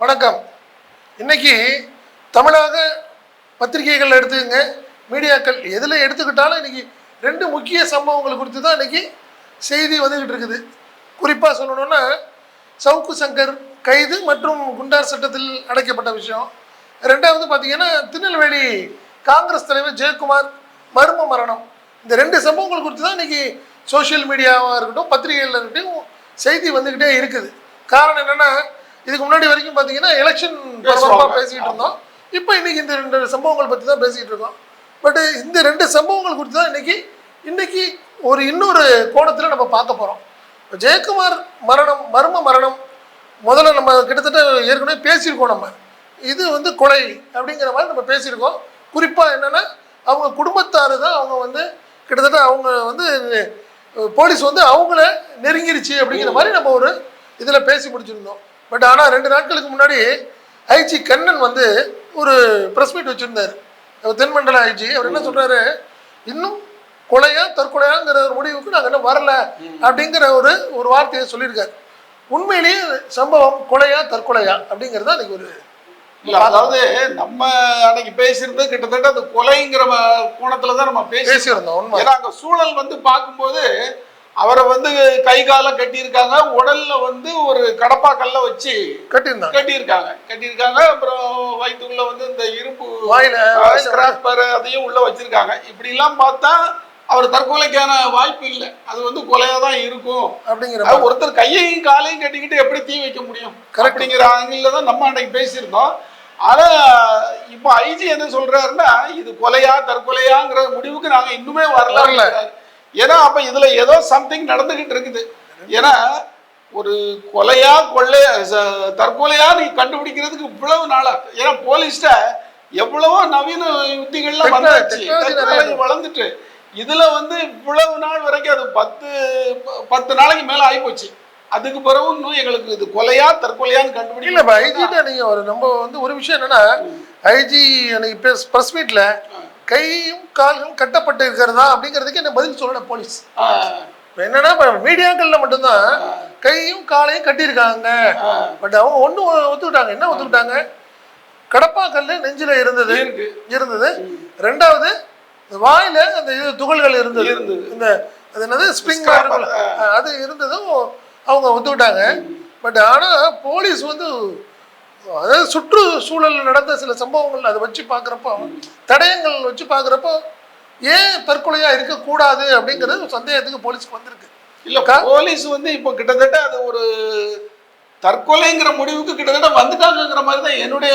வணக்கம். இன்னைக்கு தமிழாக பத்திரிகைகள் எடுத்துக்கங்க மீடியாக்கள் எதில் எடுத்துக்கிட்டாலும் இன்னைக்கு ரெண்டு முக்கிய சம்பவங்கள் குறித்து தான் இன்னைக்கு செய்தி வந்துக்கிட்டு இருக்குது. குறிப்பாக சொல்லணும்னா சவுக்கு சங்கர் கைது மற்றும் குண்டார் சட்டத்தில் அடைக்கப்பட்ட விஷயம். ரெண்டாவது பார்த்தீங்கன்னா திருநெல்வேலி காங்கிரஸ் தலைவர் ஜெயக்குமார் மர்ம மரணம். இந்த ரெண்டு சம்பவங்கள் குறித்து தான் இன்னைக்கு சோஷியல் மீடியாவாக இருக்கட்டும் பத்திரிகைகளில் இருக்கட்டும் செய்தி வந்துக்கிட்டே இருக்குது. காரணம் என்னென்னா இதுக்கு முன்னாடி வரைக்கும் பார்த்தீங்கன்னா எலெக்ஷன் பரபரப்பாக பேசிக்கிட்டு இருந்தோம். இப்போ இன்னைக்கு இந்த ரெண்டு சம்பவங்கள் பற்றி தான் பேசிக்கிட்டு இருக்கோம். பட் இந்த ரெண்டு சம்பவங்கள் குறித்து தான் இன்னைக்கு இன்னைக்கு ஒரு இன்னொரு கோணத்தில் நம்ம பார்க்க போகிறோம் ஜெயக்குமார் மரணம் மர்ம மரணம் முதல்ல நம்ம கிட்டத்தட்ட ஏற்கனவே பேசியிருக்கோம் நம்ம. இது வந்து கொலை அப்படிங்கிற மாதிரி நம்ம பேசியிருக்கோம். குறிப்பாக என்னென்னா அவங்க குடும்பத்தார் தான் அவங்க வந்து கிட்டத்தட்ட அவங்க வந்து போலீஸ் வந்து அவங்கள நெருங்கிருச்சு அப்படிங்கிற மாதிரி நம்ம ஒரு இதில் பேசி முடிச்சிருந்தோம். பட் ஆனால் ரெண்டு நாட்களுக்கு முன்னாடி ஐஜி கண்ணன் வந்து ஒரு ப்ரெஸ் மீட் வச்சுருந்தார். தென்மண்டல ஐஜி அவர் என்ன சொல்கிறாரு இன்னும் கொலையா தற்கொலையாங்கிற ஒரு முடிவுக்கு நாங்கள் இன்னும் வரல. அப்படிங்கிற ஒரு ஒரு வார்த்தையை சொல்லியிருக்காரு. உண்மையிலேயே சம்பவம் கொலையா தற்கொலையா அப்படிங்கிறது தான் ஒரு அதாவது நம்ம அன்னைக்கு பேசியிருந்தது கிட்டத்தட்ட அந்த கொலைங்கிற கோணத்துல தான் நம்ம பேசி பேசியிருந்தோம் உண்மை. ஏன்னா அங்க சூழல் வந்து பார்க்கும்போது அவரை வந்து கை கால கட்டியிருக்காங்க உடல்ல வந்து ஒரு கடப்பா கல்ல வச்சு கட்டியிருந்தாங்க. கட்டியிருக்காங்க. கட்டியிருக்காங்க அப்புறம் வயிற்றுக்குள்ள வந்து இந்த இரும்பு அதையும் உள்ள வச்சிருக்காங்க. இப்படி எல்லாம் பார்த்தா அவர் தற்கொலைக்கான வாய்ப்பு இல்லை. அது வந்து கொலையா தான் இருக்கும். அப்படிங்கிற ஒருத்தர் கையையும் காலையும் கட்டிக்கிட்டு எப்படி தீ வைக்க முடியும். அப்படிங்கிற ஆங்கில தான் நம்ம அன்னைக்கு பேசியிருந்தோம். ஆனா இப்போ ஐஜி என்ன சொல்றாருன்னா இது கொலையா தற்கொலையாங்கிற முடிவுக்கு நாங்க இன்னுமே வரல. ஏன்னா அப்ப இதுல ஏதோ சம்திங் நடந்துகிட்டு இருக்குது. ஏன்னா ஒரு கொலையா கொள்ளையா தற்கொலையா நீ கண்டுபிடிக்கிறதுக்கு இவ்வளவு நாளா ஏன்னா போலீஸ்ட எவ்வளவோ நவீன யுத்திகள்லாம் வந்தாச்சு. வளர்ந்துட்டு இதுல வந்து இவ்வளவு நாள் வரைக்கும் அது பத்து பத்து நாளைக்கு மேல ஆயிப்போச்சு. அதுக்கு பிறகு இன்னும் எங்களுக்கு இது கொலையா தற்கொலையான்னு இல்ல கண்டுபிடிக்கல ஐஜிட்ட நீங்க ஒரு நம்ம வந்து ஒரு விஷயம் என்னன்னா ஐஜி அன்னைக்கு ப்ரெஸ் மீட்ல கையும் கால்களும் கட்டப்பட்டு இருக்கிறதா அப்படிங்கிறதுக்கு என்ன பதில் சொல்லல போலீஸ். இப்ப என்னன்னா மீடியாக்கள்ல மட்டும்தான் கையும் காலையும் கட்டியிருக்காங்க. பட் அவங்க ஒண்ணு ஒத்துக்கிட்டாங்க. என்ன ஒத்துக்கிட்டாங்க? கடப்பாக்கல்ல நெஞ்சில இருந்தது. இருந்தது. ரெண்டாவது வாயில அந்த இது துகள்கள் இருந்தது. இந்த அது என்னது? ஸ்ப்ரிங் அது இருந்ததும் அவங்க ஒத்துக்கிட்டாங்க. பட் ஆனா போலீஸ் வந்து அதாவது சுற்றுச்சூழல் நடந்த சில சம்பவங்கள் அதை வச்சு பார்க்குறப்போ தடயங்கள் வச்சு பார்க்குறப்போ ஏன் தற்கொலையா இருக்கக்கூடாது அப்படிங்கிறது சந்தேகத்துக்கு போலீஸ்க்கு வந்திருக்கு. இல்ல போலீஸ் வந்து இப்போ கிட்டத்தட்ட அது ஒரு தற்கொலைங்கிற முடிவுக்கு கிட்டத்தட்ட வந்துட்டாங்கங்கிற மாதிரி தான் என்னுடைய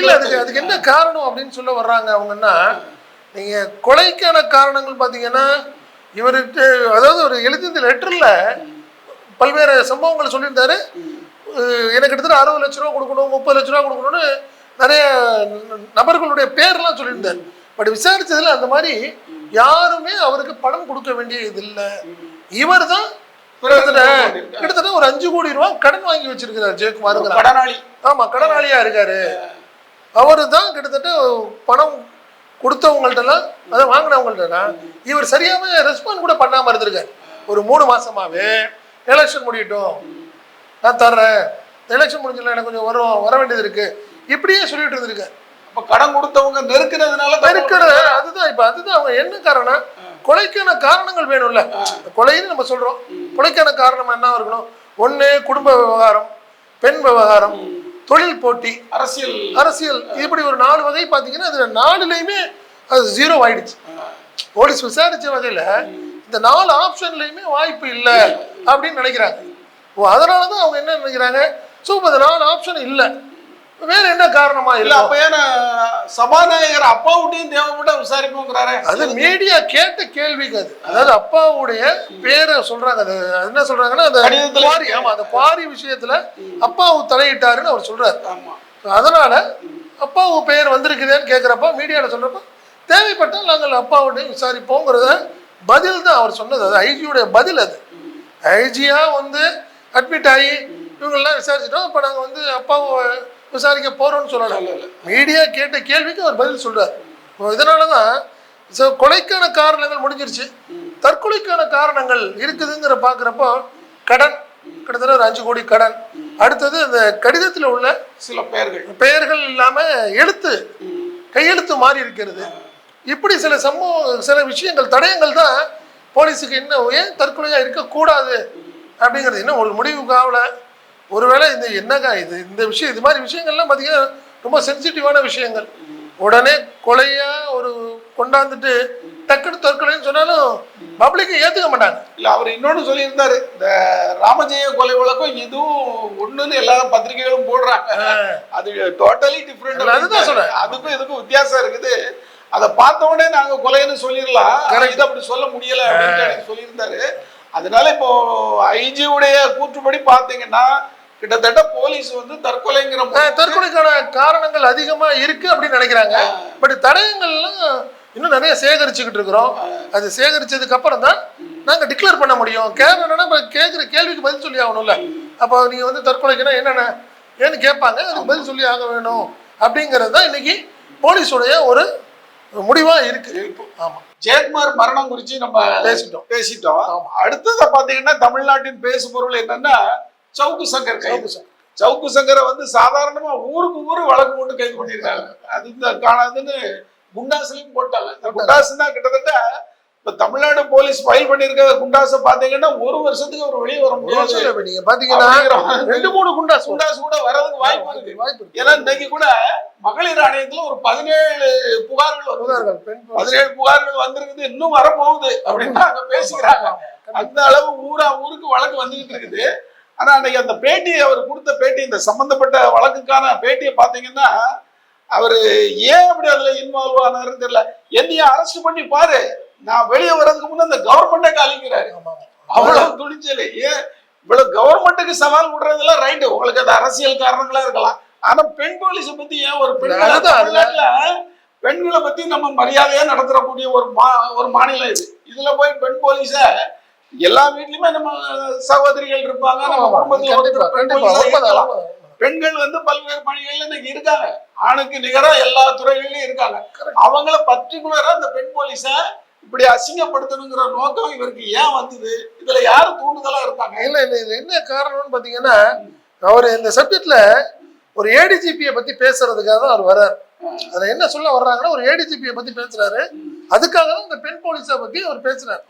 இல்ல அதுக்கு அதுக்கு என்ன காரணம் அப்படின்னு சொல்ல வர்றாங்க அவங்கன்னா நீங்க கொலைக்கான காரணங்கள் பாத்தீங்கன்னா இவருக்கு அதாவது ஒரு எழுதிய லெட்டர்ல பல்வேறு சம்பவங்களை சொல்லியிருந்தாரு. எனக்கு கிட்டத்தட்ட அறுபது லட்ச ரூபா கொடுக்கணும் முப்பது லட்ச ரூபா கொடுக்கணும்னு நிறைய நபர்களுடைய பேர்லாம் சொல்லியிருந்தார். பட் விசாரிச்சதுல அந்த மாதிரி யாருமே அவருக்கு பணம் கொடுக்க வேண்டியது இல்லை இவர் தான் கிட்டத்தட்ட ஒரு அஞ்சு கோடி ரூபாய் கடன் வாங்கி வச்சிருக்கிறார் ஜெயக்குமாருங்கிற கடனாளி. ஆமா கடனாளியா இருக்காரு. அவரு தான் கிட்டத்தட்ட பணம் கொடுத்தவங்கள்ட்டலாம் அதை வாங்கினவங்கள்ட்டலாம் இவர் சரியாம ரெஸ்பாண்ட் கூட பண்ணாம இருந்திருக்காரு. ஒரு மூணு மாசமாவே எலெக்ஷன் முடியட்டும். நான் தர்றேன். எலெக்ஷன் முடிஞ்சல எனக்கு கொஞ்சம் வரும் வர வேண்டியது இருக்கு. இப்படியே சொல்லிட்டு இருந்திருக்காரு அப்ப கடன் கொடுத்தவங்க நெருக்கிறதுனால இருக்கிற அதுதான் இப்ப அதுதான் அவங்க என்ன காரணம் கொலைக்கான காரணங்கள் வேணும்ல. கொலைன்னு நம்ம சொல்றோம். கொலைக்கான காரணம் என்ன இருக்கணும்? ஒண்ணு குடும்ப விவகாரம் பெண் விவகாரம் தொழில் போட்டி. அரசியல். அரசியல். இப்படி ஒரு நாலு வகை பார்த்தீங்கன்னா அதுல நாலுலையுமே அது ஜீரோ ஆயிடுச்சு. போலீஸ் விசாரிச்ச வகையில இந்த நாலு ஆப்ஷன்லையுமே வாய்ப்பு இல்லை. அப்படின்னு நினைக்கிறாங்க. ஓ அதனால தான் அவங்க என்ன நினைக்கிறாங்க? ஸோ இப்போ இந்த நாலு ஆப்ஷன் இல்லை. வேற என்ன காரணமா இல்ல அப்ப ஏன்னா சபாநாயகர் அப்பாவுட்டையும் தேவைப்பட்ட விசாரிப்போங்கிறாரு? அது மீடியா கேட்ட கேள்விக்கு அது. அதாவது அப்பாவுடைய பேரை சொல்றாங்க. அது என்ன சொல்றாங்கன்னா அந்த குவாரி ஆமா அந்த குவாரி விஷயத்துல அப்பாவு தலையிட்டாருன்னு அவர் சொல்றாரு. ஆமா. அதனால அப்பாவு பெயர் வந்திருக்குதேன்னு கேட்குறப்ப மீடியாவில் சொல்றப்ப தேவைப்பட்டால் நாங்கள் அப்பாவுடைய விசாரிப்போங்கிறத பதில் தான் அவர் சொன்னது. அது ஐஜியுடைய பதில் அது. ஐஜியா வந்து அட்மிட் ஆகி இவங்கெல்லாம் விசாரிச்சிட்டோம். இப்போ நாங்கள் வந்து அப்பாவை விசாரிக்க போறோம்னு சொல்லலாம் மீடியா கேட்ட கேள்விக்கு அவர் பதில் இப்போ இதனால தான் ஸோ கொலைக்கான காரணங்கள் முடிஞ்சிருச்சு. தற்கொலைக்கான காரணங்கள் இருக்குதுங்கிற பார்க்குறப்போ கடன். கிட்டத்தட்ட ஒரு அஞ்சு கோடி கடன். அடுத்தது அந்த கடிதத்தில் உள்ள சில பெயர்கள். பெயர்கள் இல்லாம எழுத்து கையெழுத்து மாறி இருக்கிறது. இப்படி சில சம்பவ சில விஷயங்கள் தடயங்கள் தான் போலீஸுக்கு இன்னும் ஏன் தற்கொலையா இருக்கக்கூடாது? அப்படிங்கிறது இன்னும் ஒரு முடிவுக்கு ஆகல ஒருவேளை இந்த என்னங்க இது? இந்த விஷயம் இது மாதிரி விஷயங்கள்லாம் பார்த்தீங்கன்னா ரொம்ப சென்சிட்டிவான விஷயங்கள். உடனே கொலையா ஒரு கொண்டாந்துட்டு டக்குனு தற்கொலைன்னு சொன்னாலும் பப்ளிக்கு ஏத்துக்க மாட்டாங்க. இல்ல அவர் இன்னொன்னு சொல்லியிருந்தாரு. இந்த ராமஜெய கொலை வழக்கம் இதுவும் ஒண்ணுன்னு எல்லா பத்திரிகைகளும் போடுறாங்க. அது டோட்டலி டிஃப்ரெண்ட் அதுதான் சொல்றேன். அதுக்கும் இதுக்கும் வித்தியாசம் இருக்குது. அதை பார்த்த உடனே நாங்க கொலைன்னு சொல்லிடலாம். இது அப்படி சொல்ல முடியல அப்படின்னு சொல்லியிருந்தாரு. அதனால இப்போ ஐஜி உடைய கூற்றுப்படி பாத்தீங்கன்னா கிட்டத்தட்ட போலீஸ் வந்து தற்கொலைங்கிற தற்கொலைக்கான காரணங்கள் அதிகமா இருக்கு அப்படின்னு நினைக்கிறாங்க. பட் தடயங்கள்லாம் இன்னும் நிறைய சேகரிச்சுக்கிட்டு இருக்கிறோம். அது சேகரிச்சதுக்கு அப்புறம் தான் நாங்க டிக்ளேர் பண்ண முடியும். கேள்வி என்னன்னா கேட்குற கேள்விக்கு பதில் சொல்லி ஆகணும்ல. அப்போ நீங்க வந்து தற்கொலைக்குன்னா என்னென்ன ஏன்னு கேட்பாங்க. அதுக்கு பதில் சொல்லி ஆக வேணும். அப்படிங்கிறது தான் இன்னைக்கு போலீஸுடைய ஒரு முடிவா இருக்கு. ஆமா. ஜெயக்குமார் மரணம் குறித்து நம்ம பேசிட்டோம். பேசிட்டோம். அடுத்ததை பாத்தீங்கன்னா தமிழ்நாட்டின் பேசு பொருள் என்னன்னா சவுக்கு சங்கர் கைது. சவுக்கு சங்கர். வந்து சாதாரணமா ஊருக்கு ஊரு வழக்கு போட்டு கைது பண்ணியிருக்காங்க. அது காணாதுன்னு குண்டாஸ்லயும் போட்டாங்க. இந்த குண்டாசுன்னா கிட்டத்தட்ட இப்ப தமிழ்நாடு போலீஸ் ஃபைல் பண்ணிருக்க குண்டாசை பாத்தீங்கன்னா ஒரு வருஷத்துக்கு அவர் வெளியே வர முடியாது. நீங்க பாத்தீங்கன்னா ரெண்டு மூணு குண்டாஸ். குண்டாஸ் கூட வர்றதுக்கு வாய்ப்பு இருக்கு. வாய்ப்பு ஏன்னா இன்னைக்கு கூட மகளிர் ஆணையத்துல ஒரு பதினேழு புகார்கள் புகார்கள். பதினேழு புகார்கள் வந்திருக்குது இன்னும் வரப்போகுது அப்படின்னு அங்க பேசிக்கிறாங்க. அந்த அளவு ஊரா ஊருக்கு வழக்கு வந்துகிட்டு இருக்குது. ஆனா அன்னைக்கு அந்த பேட்டி அவர் கொடுத்த பேட்டி இந்த சம்பந்தப்பட்ட வழக்குக்கான பேட்டியை பாத்தீங்கன்னா அவரு ஏன் அப்படி அதுல இன்வால்வ் ஆனாருன்னு தெரியல. என்னைய அரெஸ்ட் பண்ணி பாரு. நான் வெளியே வர்றதுக்கு முன்ன இந்த கவர்மெண்டே காலிக்கிறாரு. அவ்வளவு துணிச்சல். ஏன்? இவ்வளவு கவர்மெண்ட்டுக்கு சவால் விடுறதெல்லாம் ரைட்டு உங்களுக்கு அது அரசியல் காரணங்களா இருக்கலாம். ஆனா பெண் போலீஸை பத்தி ஏன் ஒரு பெண் அதுதான், தமிழ்நாட்டுல பெண்களை பத்தி நம்ம மரியாதையா நடத்துறக்கூடிய ஒரு மா ஒரு மாநிலம் இது. இதுல போய் பெண் போலீஸ எல்லா வீட்லயுமே நம்ம சகோதரிகள் இருப்பாங்க. நம்ம குடும்பத்துல. பெண்கள் வந்து பல்வேறு பணிகள்ல இன்னைக்கு இருக்காங்க. ஆணுக்கு நிகரா எல்லா துறைகளிலும் இருக்காங்க. அவங்கள பர்டிகுலரா இந்த பெண் போலீஸ இப்படி அசிங்கப்படுத்தணுங்கிற நோக்கம் இவருக்கு ஏன் வந்தது? இதுல யாரு தூண்டுதலா இருப்பாங்க இல்ல இல்ல இதுல என்ன காரணம்னு பாத்தீங்கன்னா அவர் இந்த சப்ஜெக்ட்ல ஒரு ஏடிஜிபியை பத்தி பேசுறதுக்காக தான் அவர் வர்றார். அதுல என்ன சொல்ல வர்றாங்கன்னா ஒரு ஏடிஜிபியை பத்தி பேசுறாரு. அதுக்காக தான் இந்த பெண் போலீஸை பத்தி அவர் பேசுறாரு.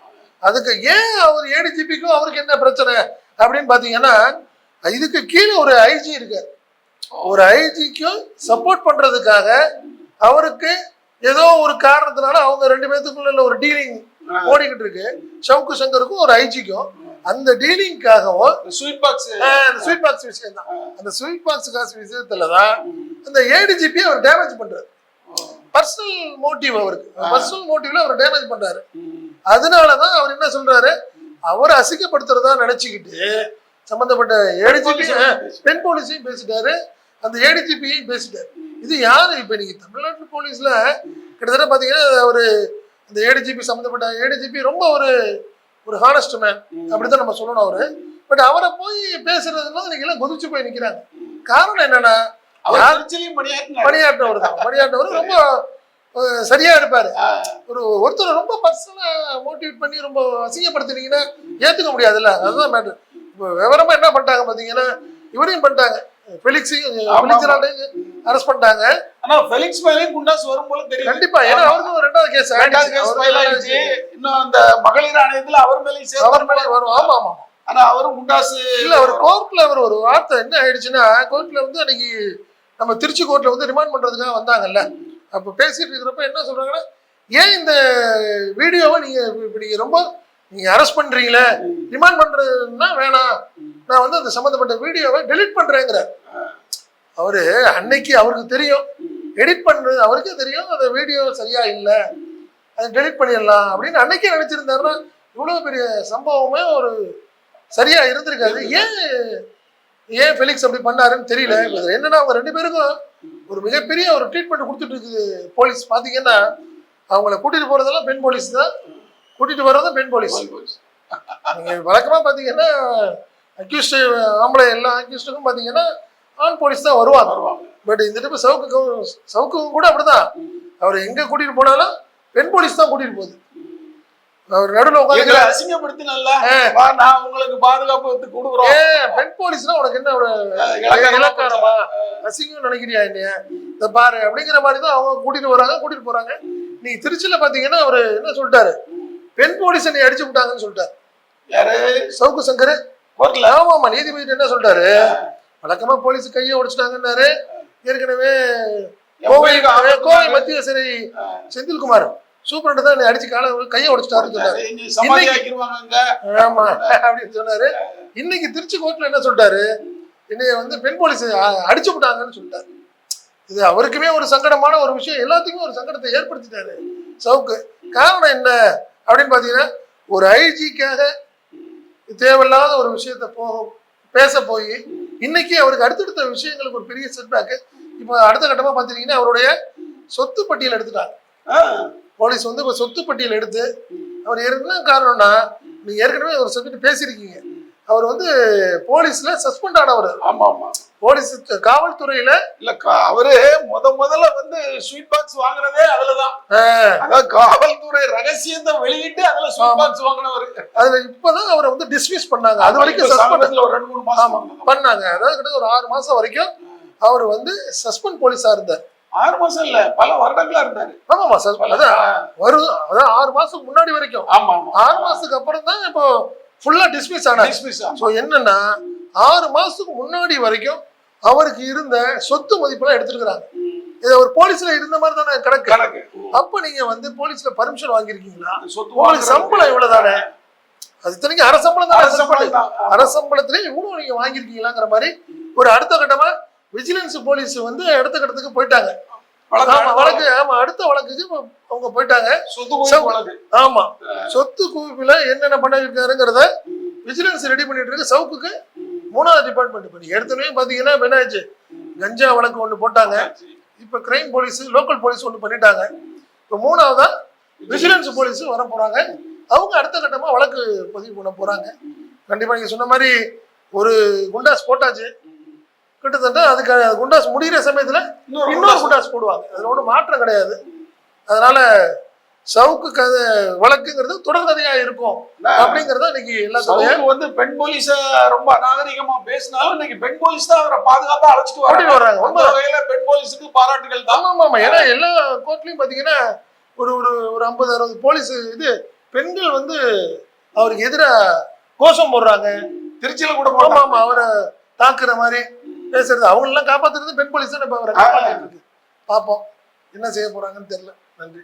அதுக்கு ஏன் அவர் ஏடிஜிபிக்கும் அவருக்கு என்ன பிரச்சனை அப்படின்னு பாத்தீங்கன்னா இதுக்கு கீழே ஒரு ஐஜி இருக்கு. ஒரு ஐஜிக்கும் சப்போர்ட் பண்றதுக்காக அவருக்கு ஏதோ ஒரு காரணத்தினால அவங்க ரெண்டு பேத்துக்குள்ள ஒரு டீலிங் ஓடிக்கிட்டு இருக்கு. சவுக்கு சங்கருக்கும் ஒரு ஐஜிக்கும். அந்த டீலிங்காகவும் ஸ்வீட் பாக்ஸ் ஸ்வீட் பாக்ஸ் விஷயம் தான் அந்த ஸ்வீட் பாக்ஸ் காசு விஷயத்துல தான் அந்த ஏடிஜிபி அவர் டேமேஜ் பண்றாரு. பர்சனல் மோட்டிவ் அவருக்கு. பர்சனல் மோட்டிவ்ல அவர் டேமேஜ் பண்றாரு. அதனாலதான் அவர் என்ன சொல்றாரு? அவர் அசிங்கப்படுத்துறதா நினைச்சுக்கிட்டு சம்பந்தப்பட்ட ஏடிஜிபி பெண் போலீஸையும் பேசிட்டாரு. அந்த ஏடிஜிபியையும் பேசிட்டாரு. இது யாரு? இப்ப நீங்க தமிழ்நாட்டு போலீஸ்ல கிட்டத்தட்ட பாத்தீங்கன்னா ஒரு இந்த ஏடிஜிபி சம்பந்தப்பட்ட ஏடிஜிபி ரொம்ப ஒரு ஒரு ஹானஸ்ட் மேன் அப்படித்தான் நம்ம சொல்லணும் அவரு. பட் அவரை போய் பேசுறதுனால நீங்க எல்லாம் கொதிச்சு போய் நிக்கிறாங்க. காரணம் என்னன்னா பணியாற்றவர் தான். பணியாற்றவர் ரொம்ப சரியா இருப்பாரு. ஒரு ஒருத்தர் ரொம்ப பர்சனலா மோட்டிவேட் பண்ணி ரொம்ப அசிங்கப்படுத்தினீங்கன்னா ஏத்துக்க முடியாதுல்ல. அதுதான் மேட்ரு இப்போ விவரமா என்ன பண்ணிட்டாங்க பாத்தீங்கன்னா இவரையும் பண்ணிட்டாங்க. ஃபெலிக்ஸையும் அரெஸ்ட் பண்ணிட்டாங்க. ஆனா ஃபெலிக்ஸ் மேலேயும் குண்டாஸ் வரும் போல தெரியும் கண்டிப்பா ஏன்னா அவருக்கு ஒரு ரெண்டாவது கேஸ் ரெண்டாவது கேஸ் ஃபைல் ஆயிடுச்சு. இன்னும் அந்த மகளிர் ஆணையத்துல அவர் மேலேயும் அவர் மேலே வரும். ஆமா ஆமா ஆனா அவரும் குண்டாஸ் இல்ல அவர் கோர்ட்ல அவர் ஒரு வார்த்தை என்ன ஆயிடுச்சுன்னா கோர்ட்ல வந்து அன்னைக்கு நம்ம திருச்சி கோர்ட்ல வந்து ரிமாண்ட் பண்றதுக்காக வந்தாங்கல்ல. அப்ப பேசிட்டு இருக்கிறப்ப என்ன சொல்றாங்கன்னா ஏன் இந்த வீடியோவை நீங்க இப்ப நீங்க ரொம்ப நீங்க அரெஸ்ட் பண்றீங்களே? ரிமாண்ட் பண்றதுன்னா வேணாம். நான் வந்து அந்த சம்பந்தப்பட்ட வீடியோவை டெலீட் பண்றேங்கிறார். அவரு அன்னைக்கு அவருக்கு தெரியும். எடிட் பண்றது அவருக்கே தெரியும். அந்த வீடியோ சரியா இல்லை. அதை டெலீட் பண்ணிடலாம் அப்படின்னு அன்னைக்கே நினைச்சிருந்தாருன்னா இவ்வளவு பெரிய சம்பவமே ஒரு சரியா இருந்திருக்காது. ஏன் ஏன் ஃபெலிக்ஸ் அப்படி பண்ணாருன்னு தெரியல. என்னன்னா அவங்க ரெண்டு பேருக்கும் ஒரு மிகப்பெரிய ஒரு ட்ரீட்மெண்ட் கொடுத்துட்டு இருக்குது போலீஸ். பாத்தீங்கன்னா அவங்கள கூட்டிட்டு போறதெல்லாம் பெண் போலீஸ் தான். கூட்டிட்டு வர்றதும் பெண் போலீஸ். நீங்க வழக்கமா பாத்தீங்கன்னா அக்யூஸ்ட் ஆம்பளை எல்லா அக்யூஸ்டுக்கும் பாத்தீங்கன்னா ஆண் போலீஸ் தான் வருவாங்க. பட் இந்த டைம் சவுக்கு சவுக்கும் கூட அப்படிதான். அவர் எங்க கூட்டிட்டு போனாலும் பெண் போலீஸ் தான் கூட்டிட்டு போகுது. அவர் நடுவில் உட்காந்து அசிங்கப்படுத்தினல்ல. நான் உங்களுக்கு பாதுகாப்பு வந்து கொடுக்குறோம் பெண் போலீஸ்னா உனக்கு என்ன இலக்காரமா அசிங்கம் நினைக்கிறியா என்னைய? இந்த பாரு அப்படிங்கிற மாதிரி தான் அவங்க கூட்டிட்டு வராங்க கூட்டிட்டு போறாங்க. நீ திருச்சியில பாத்தீங்கன்னா அவரு என்ன சொல்லிட்டாரு? பெண் போலீஸ் நீ அடிச்சு விட்டாங்கன்னு சொல்லிட்டாரு. யாரு? சவுக்கு சங்கர். கோர்ட்ல? ஆமாமா நீதிபதி என்ன சொல்லிட்டாரு? வழக்கமா போலீஸ் கையை உடைச்சிட்டாங்கன்னாரு. ஏற்கனவே கோவை கோவை மத்திய சிறை செந்தில்குமார். சூப்பரண்ட் தான் அடிச்சு கால கையை உடைச்சிட்டாருன்னு சொன்னாரு. ஆமா அப்படின்னு சொன்னாரு. இன்னைக்கு திருச்சி கோர்ட்ல என்ன சொல்லிட்டாரு? என்னைய வந்து பெண் போலீஸ் அடிச்சு விட்டாங்கன்னு சொல்லிட்டாரு. இது அவருக்குமே ஒரு சங்கடமான ஒரு விஷயம். எல்லாத்துக்குமே ஒரு சங்கடத்தை ஏற்படுத்திட்டாரு. சவுக்கு காரணம் என்ன? அப்படின்னு பாத்தீங்கன்னா ஒரு ஐஜிக்காக தேவையில்லாத ஒரு விஷயத்த போ பேச போய் இன்னைக்கு அவருக்கு அடுத்தடுத்த விஷயங்களுக்கு ஒரு பெரிய செட்பேக்கு இப்போ அடுத்த கட்டமா பாத்தீங்கன்னா அவருடைய சொத்து பட்டியல் எடுத்துட்டாங்க. போலீஸ் வந்து இப்போ சொத்து பட்டியல் எடுத்து அவர் என்ன காரணம்னா நீங்க ஏற்கனவே ஒரு சப்ஜெக்ட் பேசியிருக்கீங்க. அவர் வந்து போலீஸ்ல சஸ்பெண்ட் ஆனவர். ஆமா ஆமா போலீஸ் காவல்துறையில இல்ல அவரு முத முதல்ல வந்து ஸ்வீட் பாக்ஸ் வாங்குனதே அதுலதான். அதாவது காவல்துறை ரகசியத்தை வெளியிட்டு அதுல ஸ்வீட் பாக்ஸ் வாங்கினவரு. அதுல இப்பதான் அவரை வந்து டிஸ்மிஸ் பண்ணாங்க. அது வரைக்கும் இப்ப சஸ்பெண்ட் சமீபத்துல ஒரு ரெண்டு மூணு மாசம். பண்ணாங்க. அதாவது கிட்ட ஒரு ஆறு மாசம் வரைக்கும் அவர் வந்து சஸ்பெண்ட் போலீஸா இருந்தார். ஆறு மாசம் இல்ல பல வருடங்களா இருந்தாரு. ஆமாமா சஸ்பெண்ட் அதான் வரும் அதான் ஆறு மாசத்துக்கு முன்னாடி வரைக்கும். ஆமா ஆறு மாசத்துக்கு அப்புறம் தான் இப்போ ஃபுல்லா டிஸ்மிஸ் Dismiss ஆமா. ஸோ என்னன்னா ஆறு மாசத்துக்கு முன்னாடி வரைக்கும் அவருக்கு இருந்த சொத்து மதிப்பெல்லாம் எடுத்துருக்காங்க இது ஒரு போலீஸ்ல இருந்த மாதிரி தானே கணக்கு? கணக்கு. அப்ப நீங்க வந்து போலீஸ்ல பர்மிஷன் வாங்கியிருக்கீங்களா? சொத்து உங்களுக்கு. சம்பளம் இவ்வளவு தானே? அது இத்தனைக்கும் அரசம்பளம் தானே? அரசம்பளம். அரசம்பளத்திலே இவ்வளவு நீங்க வாங்கியிருக்கீங்களாங்கிற மாதிரி ஒரு அடுத்த கட்டமா விஜிலன்ஸ் போலீஸ் வந்து அடுத்த கட்டத்துக்கு போயிட்டாங்க. வழக்கு ஆமா அடுத்த வழக்குக்கு அவங்க போயிட்டாங்க. சொத்து ஆமா. சொத்து குவிப்புல என்னென்ன பண்ணிருக்காருங்கிறத விஜிலன்ஸ் ரெடி பண்ணிட்டு இருக்கு. சவுக்குக்கு மூணாவது டிபார்ட்மெண்ட் பண்ணி எடுத்தோடனே பாத்தீங்கன்னா இப்ப என்ன ஆச்சு கஞ்சா வழக்கு ஒண்ணு போட்டாங்க. இப்ப கிரைம் போலீஸ் லோக்கல் போலீஸ் ஒண்ணு பண்ணிட்டாங்க. இப்ப மூணாவதா விஜிலன்ஸ் போலீஸ் வர போறாங்க. அவங்க அடுத்த கட்டமா வழக்கு பதிவு பண்ண போறாங்க. கண்டிப்பா நீங்க சொன்ன மாதிரி ஒரு குண்டாஸ் போட்டாச்சு. கிட்டத்தட்ட அதுக்கு குண்டாஸ் முடிகிற சமயத்துல இன்னொரு இன்னொரு குண்டாஸ். போடுவாங்க. அதுல ஒன்றும் மாற்றம் கிடையாது. அதனால சவுக்கு கதை வழக்குங்கிறது தொடர்கதையா இருக்கும் அப்படிங்கறத இன்னைக்கு எல்லாத்துடைய சவுக்கு வந்து பெண் போலீஸ ரொம்ப அநாகரிகமா பேசினாலும் இன்னைக்கு பெண் போலீஸ் தான் அவரை பாதுகாப்பா அழைச்சிட்டு வராங்க. வர்றாங்க. அந்த வகையில பெண் போலீஸுக்கு பாராட்டுகள் தான். ஆமா ஆமா ஏன்னா எல்லா கோர்ட்லயும் பாத்தீங்கன்னா ஒரு ஒரு ஒரு ஐம்பது அறுபது போலீஸ் இது பெண்கள் வந்து அவருக்கு எதிரா கோஷம் போடுறாங்க. திருச்சியில கூட ஆமா ஆமா அவரை தாக்குற மாதிரி பேசுறது. அவங்க எல்லாம் காப்பாத்துறது பெண் போலீஸ் தான் இப்ப அவரை காப்பாத்திட்டு இருக்கு. பார்ப்போம் என்ன செய்ய போறாங்கன்னு தெரியல. நன்றி.